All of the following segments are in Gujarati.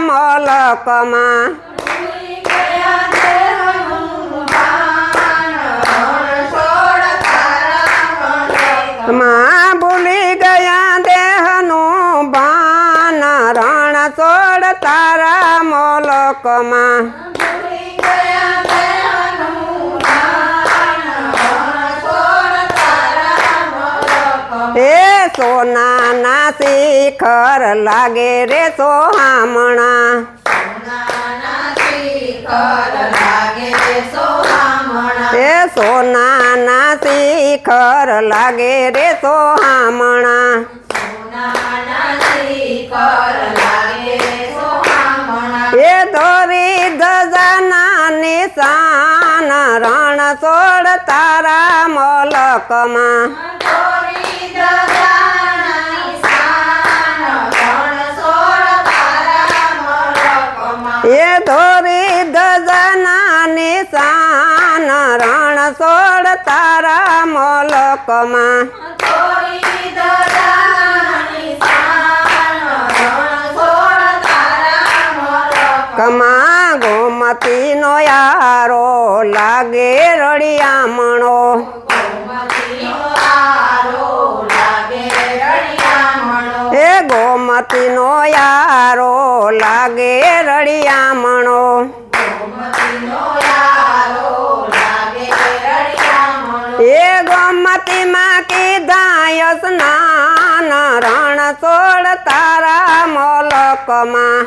મોલકમાં. માં ભૂલી ગયા દેહનું ભાન રણ છોડ તારા મોલકમાં સોનાના શિખર લાગે રે સોહામણા સોનાના શિખર લાગે સોહામણા. એ સોનાના શિખર લાગે રે સોહામણા સોનાના શિખર લાગે સોહામણા. એ દોરી ધજાના નિશાન રણ સોળ તારા મોલકમાં સોળ તારા મોલકમાં. કમા ગોમતીનો યારો લાગે રળિયામણો ગોમતીનો ગોમતી. એ ગોમતીનો યારો લાગે રળિયામણો લાગે એ ગોમતીમાં કીધા સ્નાન, રણ છોડ તારા મલકમાં.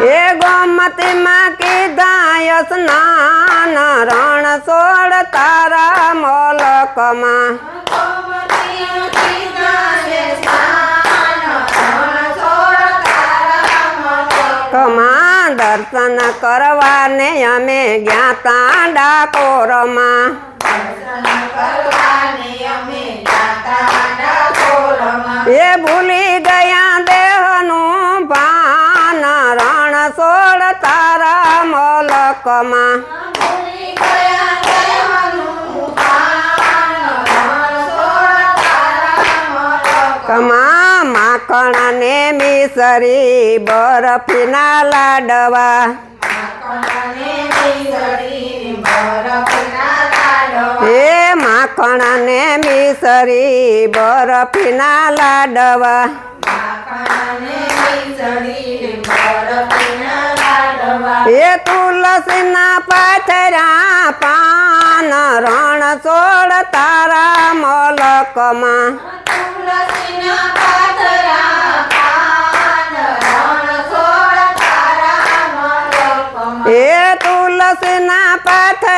એ ગોમતીમાં કીધા સ્નાન, રણ સોળ તારા મોલકમાં ગોમતીમાં કીધાય સ્નાન, રણ છોડ તારા મલકમાં. કમા દર્શન કરવાને અમે ગયા તા ડાકોરમાં. એ ભૂલી ગયા દેહનું પાન, રણ સોળ તારા મલકમાં. કમા માખણ ને મિસરી બરફીના લાડવા. એ માખણ ને મિસરી બરફના લાડવા. એ તુલસીના પાથરા પાન રણ સોળ તારા મોલકમાં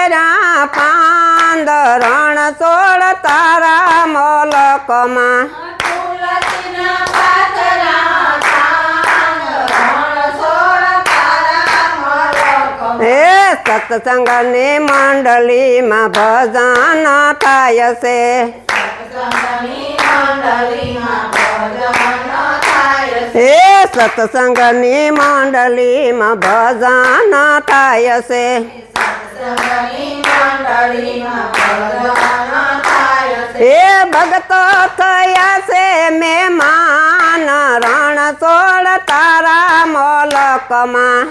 પાથરા પાંદ રણ સોળ તારા મોલકમાં તુલસીના પાતળા પાન, રણ છોડ તારા મલકમાં. એ સત્સંગની મંડળીમાં ભજન થાય છે સત્સંગની મંડળીમાં ભજન થાય છે. એ સત્સંગની મંડળીમાં ભજન થાય છે મંડળીમાં ભજન થાય છે. મહેમાન, રણ સોળ તારા મોલકમાં.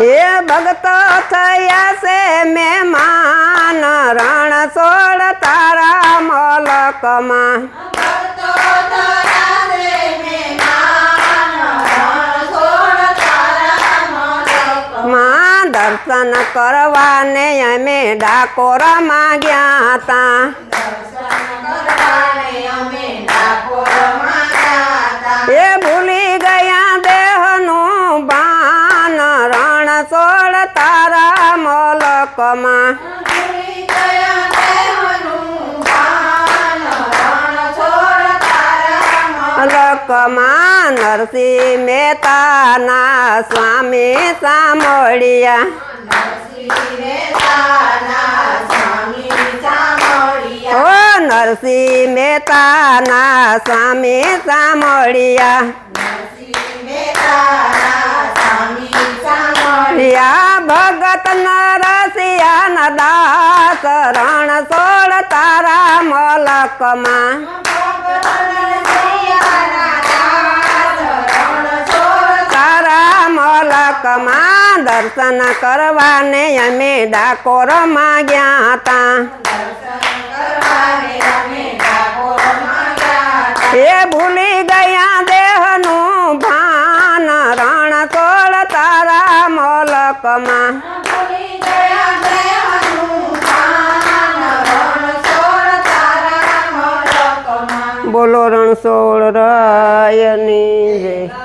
એ ભક્તો થયા છે મહેમાન, રણ સોળ તારા મોલકમાં દર્શન કરવાને અમે ડાકોરમાં ગયા હતા દર્શન કરવાને અમે ડાકોરમાં ગયા હતા. એ ભૂલી ગયા દેહનું ભાન રણ સોળ તારા મલકમાં ભૂલી ગયા દેવનું ભાન રણ છોડ તારા મલકમાં નરસિંહ મહેતાના સ્વામી સાંભળ્યા નરસિંહ મહેતાના સ્વામી સાંભળ્યા ઓ નરસિંહ મહેતાના સ્વામી સાંભળ્યા નરસિંહ મહેતાના સ્વામી સાંભળ્યા યા ભગત નરસિંહના દાસ રણ સોળ તારા મલકમાં મલકમાં દર્શન કરવાને અમે ડાકોરમાં ગયા હતા એ ભૂલી ગયા દેહનું ભાન રણ સોળ તારા મલકમાં બોલો રણછોડ રાયની જય